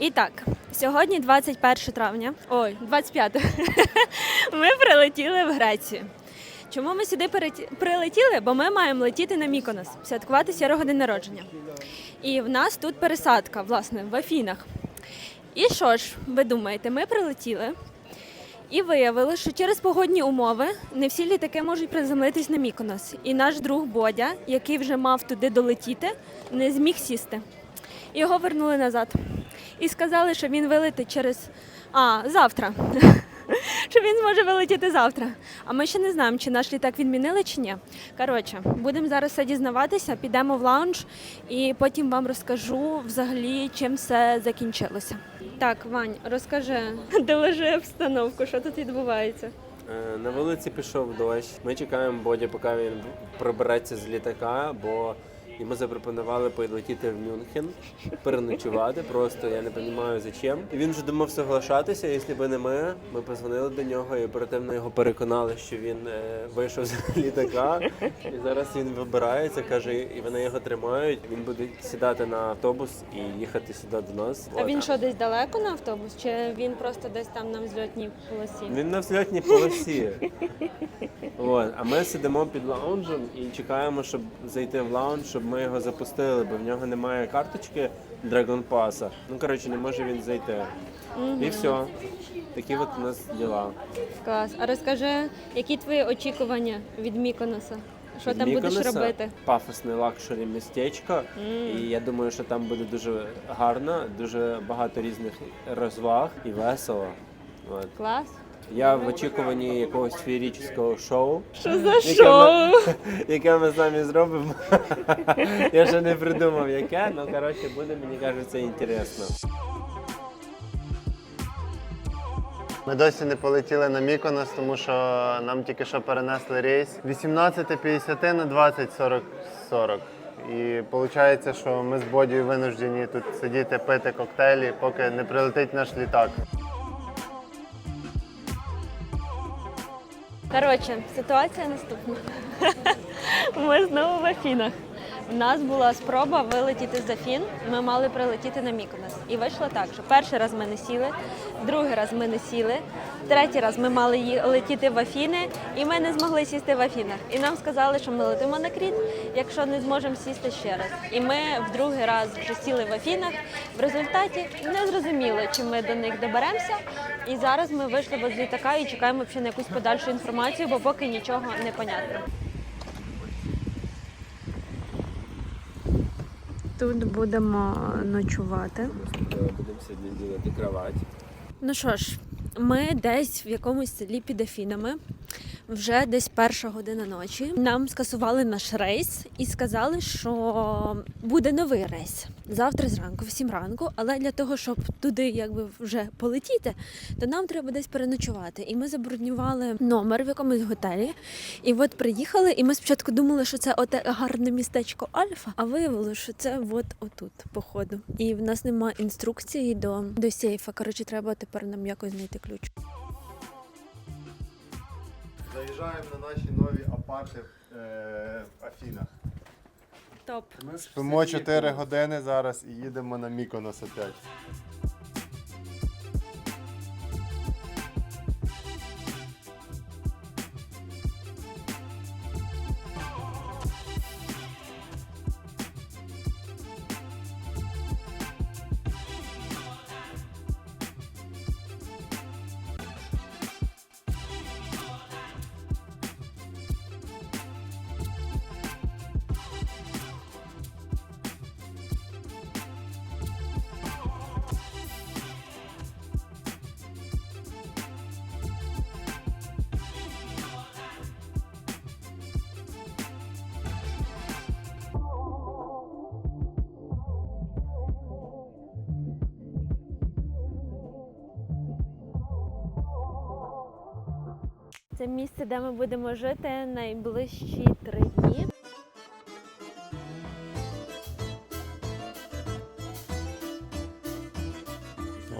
І так, сьогодні 21 травня, ой, 25. Ми прилетіли в Грецію. Чому ми сюди прилетіли? Бо ми маємо летіти на Міконос, святкувати сірого день народження. І в нас тут пересадка, власне, в Афінах. І що ж, ви думаєте, ми прилетіли і виявили, що через погодні умови не всі літаки можуть приземлитись на Міконос. І наш друг Бодя, який вже мав туди долетіти, не зміг сісти. Його вернули назад. І сказали, що він вилетить через. А, завтра. що він зможе вилетіти завтра. А ми ще не знаємо, чи наш літак відмінили чи ні. Коротше, будемо зараз все дізнаватися, підемо в лаунж і потім вам розкажу взагалі, чим все закінчилося. Так, Вань, розкажи, доложи обстановку, що тут відбувається. Е, На вулиці пішов дощ. Ми чекаємо Боді, поки він прибереться з літака, бо йому запропонували полетіти в Мюнхен, переночувати. Просто я не розумію за чим. І він вже думав соглашатися. Якщо б не ми, ми позвонили до нього і оперативно його переконали, що він е, вийшов з літака. І зараз він вибирається, каже, і вони його тримають. Він буде сідати на автобус і їхати сюди до нас. А він що, десь далеко на автобус, чи він просто десь там на взльотній полосі? Він на взльотній полосі. От. А ми сидимо під лаунжем і чекаємо, щоб зайти в лаунж, щоб ми його запустили, бо в нього немає карточки Dragon Pass. Ну, коротше, не може він зайти. І все. Такі от у нас діла. Клас. А розкажи, які твої очікування від Міконоса? Що Від там будеш робити? Пафосне лакшері містечко. І я думаю, що там буде дуже гарно, дуже багато різних розваг і весело. От. Клас. Я в очікуванні якогось феєрічного шоу. Що за Яке шоу? ми, яке ми самі зробимо. Я ще не придумав яке, але коротше буде, мені кажеться, інтересно. Ми досі не полетіли на Міконос, тому що нам тільки що перенесли рейс 18.50 на 20.40. І виходить, що ми з Бодією винуждені тут сидіти, пити коктейлі, поки не прилетить наш літак. Коротше, ситуація наступна. Ми знову в Афінах. У нас була спроба вилетіти з Афін. Ми мали прилетіти на Міконос. І вийшло так, що перший раз ми не сіли, другий раз ми не сіли, третій раз ми мали летіти в Афіни, і ми не змогли сісти в Афінах. І нам сказали, що ми летимо на Кріт, якщо не зможемо сісти ще раз. І ми в другий раз вже сіли в Афінах. В результаті не зрозуміло, чи ми до них доберемося. І зараз ми вийшли з літака і чекаємо ще на якусь подальшу інформацію, бо поки нічого не понятно. Тут будемо ночувати. Будемо сьогодні ділити кровать. Ну що ж, ми десь в якомусь селі під Афінами. Вже десь перша година ночі. Нам скасували наш рейс і сказали, що буде новий рейс завтра зранку, в 7 ранку. Але для того, щоб туди якби вже полетіти, то нам треба десь переночувати. І ми забронювали номер в якомусь готелі. І от приїхали, і ми спочатку думали, що це оте гарне містечко Альфа, а виявилося, що це от отут, походу. І в нас немає інструкції до, до сейфа. Коротше, треба тепер нам якось знайти ключ. Заїжджаємо на наші нові апарти в Афінах. Топ. Спимо 4 години зараз і їдемо на Міконос опять. Це місце, де ми будемо жити найближчі три дні.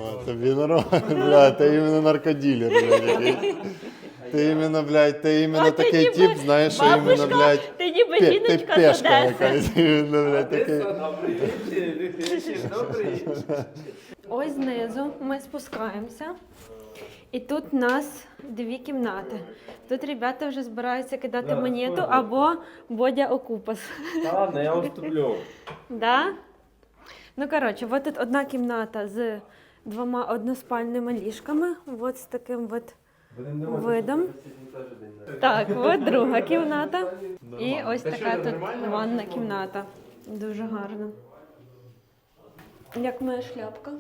О, тобі нормально, бля, ти іменно наркоділер, блядь. Ти іменно, блядь, ти іменно такий тип, знаєш, що іменно, блядь, ти ніби ти жіночка з пешка Одеси. якась, іменно, блядь, такий. ось знизу ми спускаємося. І тут у нас дві кімнати. Тут ребята вже збираються кидати Да, монету схоже. або Бодя Окупас. Ладно, я уступлю. Да? Ну, коротше, от тут одна кімната з двома односпальними ліжками, от з таким от видом. Так, от друга кімната. І ось така тут ванна кімната. Дуже гарна. Як моя шляпка.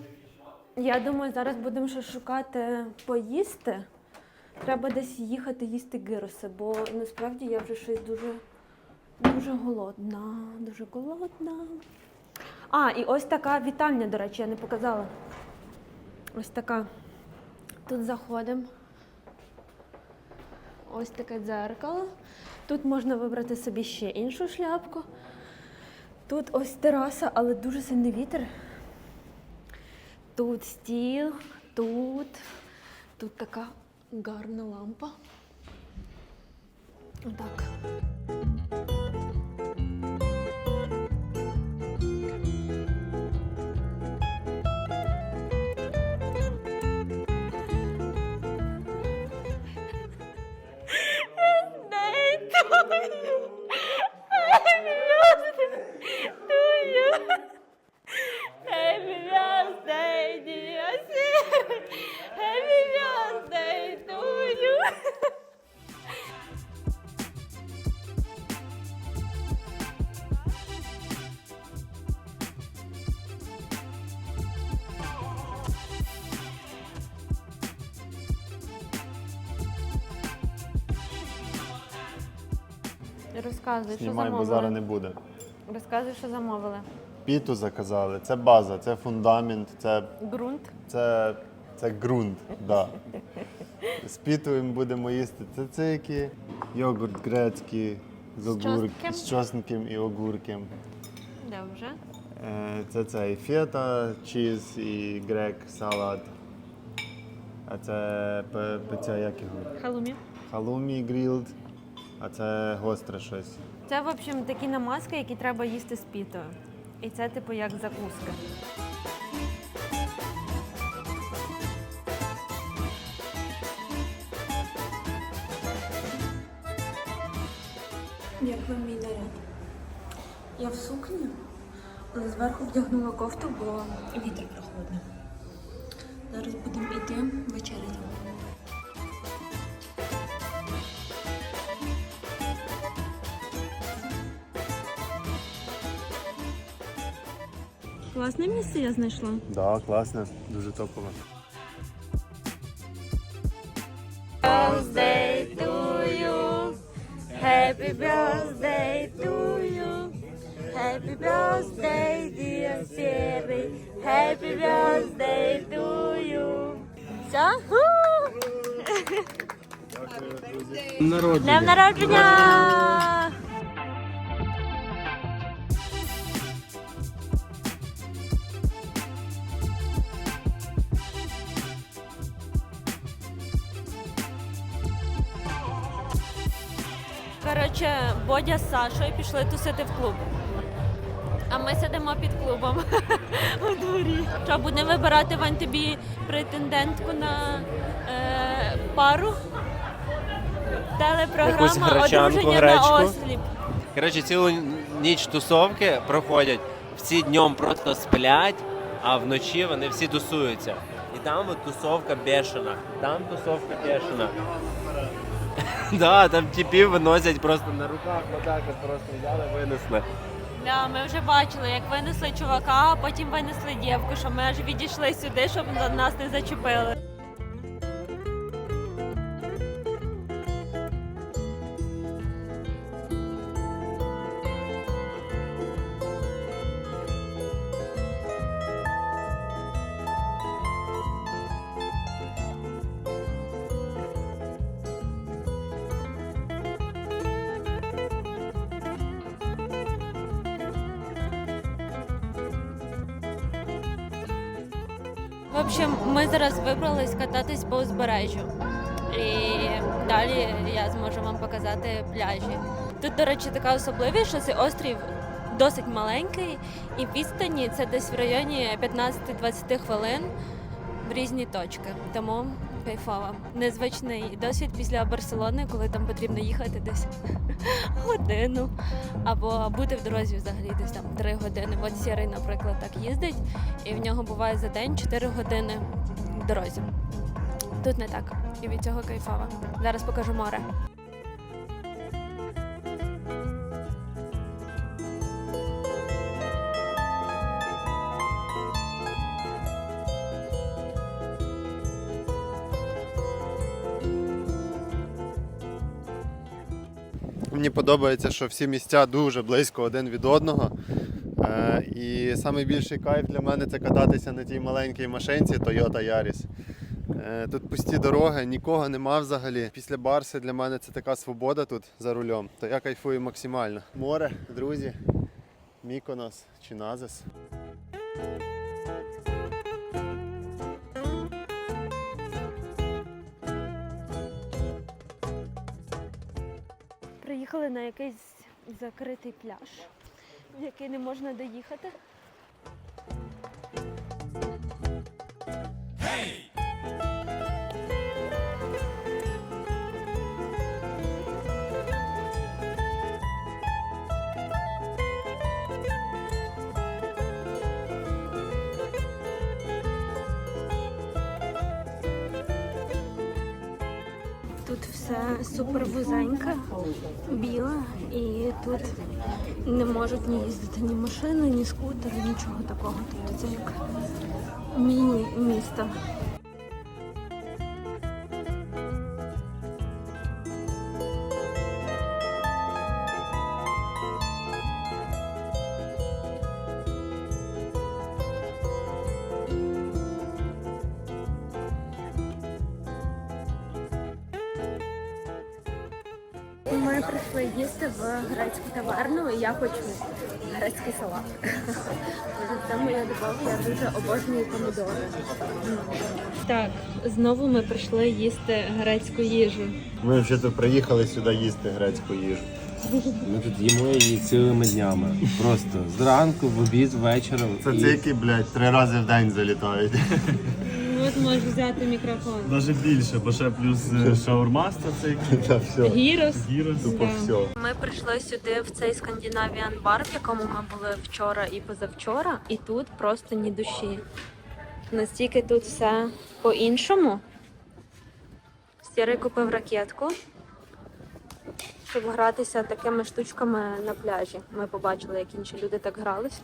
Я думаю, зараз будемо ще шукати поїсти. Треба десь їхати їсти гироси, бо насправді я вже щось дуже, дуже голодна. Дуже голодна. А, і ось така вітальня, до речі, я не показала. Ось така. Тут заходимо. Ось таке дзеркало. Тут можна вибрати собі ще іншу шляпку. Тут ось тераса, але дуже сильний вітер. Тут стіл, тут, тут така гарна лампа. Отак. Розказуй, що Знімай, бо замовили. зараз не буде. Розказуй, що замовили. Піту заказали. Це база, це фундамент, це, Ґрунт. це, це ґрунт. Да. З пітою будемо їсти цицики, йогурт грецький з, огур... з чосником і огурком. Добре. Е, Це цей фета, чіз і грек салат. А це пе- пеця як його? Халумі. Халумі грілд, а це гостре щось. Це, в общем, такі намазки, які треба їсти з пітою. І це, типу, як закуска. Як вам мій наряд? Я в сукні, але зверху вдягнула кофту, бо вітер прохладний. Зараз будемо йти вечеряти. Класне місце я знайшла. Так, да, класно, дуже топово. birthday to you. Happy birthday to you. Happy birthday, dear Siri. Happy birthday to you. Все? Днем народження! Коротше, Бодя з Сашою пішли тусити в клуб. А ми сидимо під клубом у дворі. Що, будемо вибирати Вань тобі претендентку на е, пару? Якусь Телепрограма гречанку, одруження гречку. на осліп. Коротше, цілу ніч тусовки проходять. Всі днем просто сплять, а вночі вони всі тусуються. І там от тусовка бешена. Там тусовка бешена. Да, там типів виносять просто на руках, отак от просто взяли, винесли. Да, ми вже бачили, як винесли чувака, а потім винесли дівку, що ми аж відійшли сюди, щоб нас не зачепили. Общем, ми зараз вибрались кататись по узбережжю. І далі я зможу вам показати пляжі. Тут, до речі, така особливість, що цей острів досить маленький, і відстані це десь в районі 15-20 хвилин в різні точки. Тому кайфово. Незвичний досвід після Барселони, коли там потрібно їхати десь годину або бути в дорозі взагалі десь там 3 години. От Сірий, наприклад, так їздить, і в нього буває за день 4 години в дорозі. Тут не так. І від цього кайфово. Зараз покажу море. Мені подобається, що всі місця дуже близько один від одного. Е, І найбільший кайф для мене це кататися на тій маленькій машинці Toyota Yaris. Е, Тут пусті дороги, нікого нема взагалі. Після Барси для мене це така свобода тут за рулем. То я кайфую максимально. Море, друзі, Міконос чи Назис. Приїхали на якийсь закритий пляж, в який не можна доїхати. Тут все супер вузеньке, біле, і тут не можуть ні їздити ні машини, ні скутери, нічого такого. Тобто це як міні-місто. Таверну, і я хочу грецький салат. Це моя любов, я дуже обожнюю помідори. Так, знову ми прийшли їсти грецьку їжу. Ми взагалі приїхали сюди їсти грецьку їжу. Ми тут їмо її цілими днями. Просто зранку, в обід, вечором. Це І цики, блядь, три рази в день залітають. Можеш взяти мікрофон. Навіть більше, бо ще плюс е, шаурмаста цей все. Гірос. гірос. Тупо все. Ми прийшли сюди в цей скандинавіан бар, в якому ми були вчора і позавчора, і тут просто ні душі. Настільки тут все по-іншому. Сірий купив ракетку, щоб гратися такими штучками на пляжі. Ми побачили, як інші люди так грались.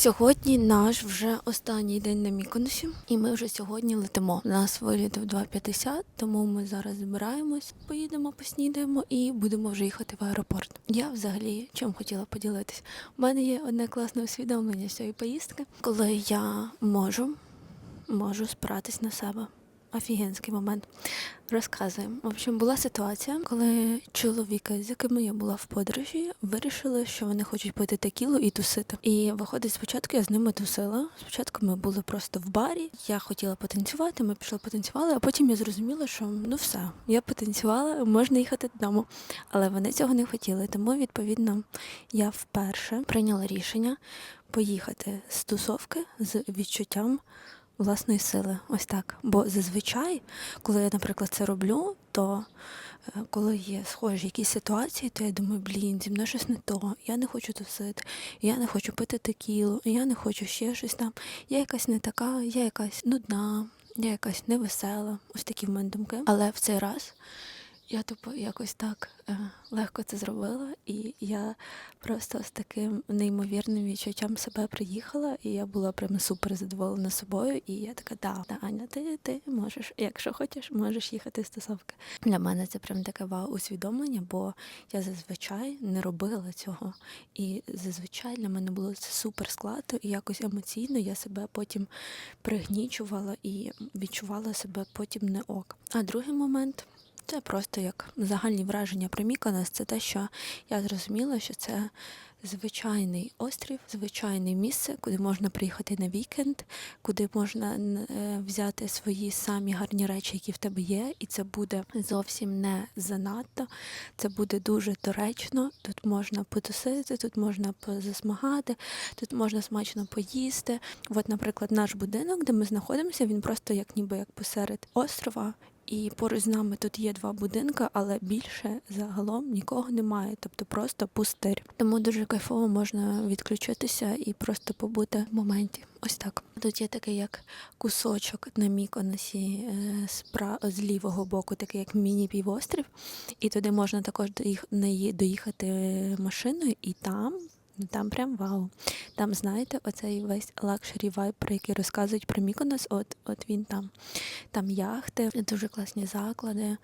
Сьогодні наш вже останній день на Міконосі, і ми вже сьогодні летимо. У нас виліт в 2.50, тому ми зараз збираємось, поїдемо, поснідаємо і будемо вже їхати в аеропорт. Я взагалі чим хотіла поділитись. У мене є одне класне усвідомлення з цієї поїздки, коли я можу, можу спиратись на себе. Офігенський момент. Розказуємо. В общем, була ситуація, коли чоловіки, з якими я була в подорожі, вирішили, що вони хочуть пити текілу і тусити. І виходить, спочатку я з ними тусила. Спочатку ми були просто в барі. Я хотіла потанцювати, ми пішли потанцювали, а потім я зрозуміла, що ну все, я потанцювала, можна їхати додому. Але вони цього не хотіли. Тому, відповідно, я вперше прийняла рішення поїхати з тусовки з відчуттям власної сили. Ось так. Бо зазвичай, коли я, наприклад, це роблю, то е, коли є схожі якісь ситуації, то я думаю, блін, зі мною щось не то, я не хочу тусити, я не хочу пити текілу, я не хочу ще щось там. Я якась не така, я якась нудна, я якась невесела. Ось такі в мене думки. Але в цей раз я тупо якось так е, легко це зробила, і я просто з таким неймовірним відчуттям себе приїхала, і я була прям супер задоволена собою. І я така, да, да, Аня, ти, ти можеш, якщо хочеш, можеш їхати з стосовки. Для мене це прям таке вау усвідомлення, бо я зазвичай не робила цього. І зазвичай для мене було це супер складно, і якось емоційно я себе потім пригнічувала і відчувала себе потім не ок. А другий момент Це просто як загальні враження про Міконос. Це те, що я зрозуміла, що це звичайний острів, звичайне місце, куди можна приїхати на вікенд, куди можна е, взяти свої самі гарні речі, які в тебе є, і це буде зовсім не занадто. Це буде дуже доречно. Тут можна потусити, тут можна позасмагати, тут можна смачно поїсти. От, наприклад, наш будинок, де ми знаходимося, він просто як ніби як посеред острова. І поруч з нами тут є два будинки, але більше загалом нікого немає, тобто просто пустир. Тому дуже кайфово можна відключитися і просто побути в моменті. Ось так. Тут є такий як кусочок на Міконосі е, спра- з лівого боку, такий як міні-півострів. І туди можна також доїх- доїхати машиною, і там. Ну там прям вау. Там, знаєте, оцей весь лакшері вайб, про який розказують про Міконос, от, от він там. Там яхти, дуже класні заклади,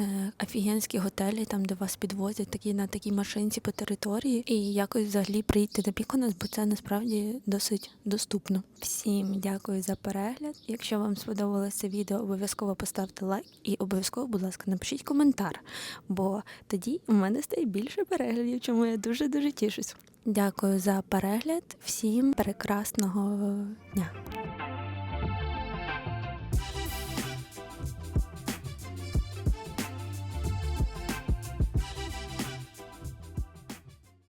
е, офігенські готелі, там, де вас підвозять такі на такій машинці по території. І якось взагалі прийти до Міконос, бо це насправді досить доступно. Всім дякую за перегляд. Якщо вам сподобалося відео, обов'язково поставте лайк і обов'язково, будь ласка, напишіть коментар, бо тоді у мене стає більше переглядів, чому я дуже дуже тішусь. Дякую за перегляд. Всім прекрасного дня.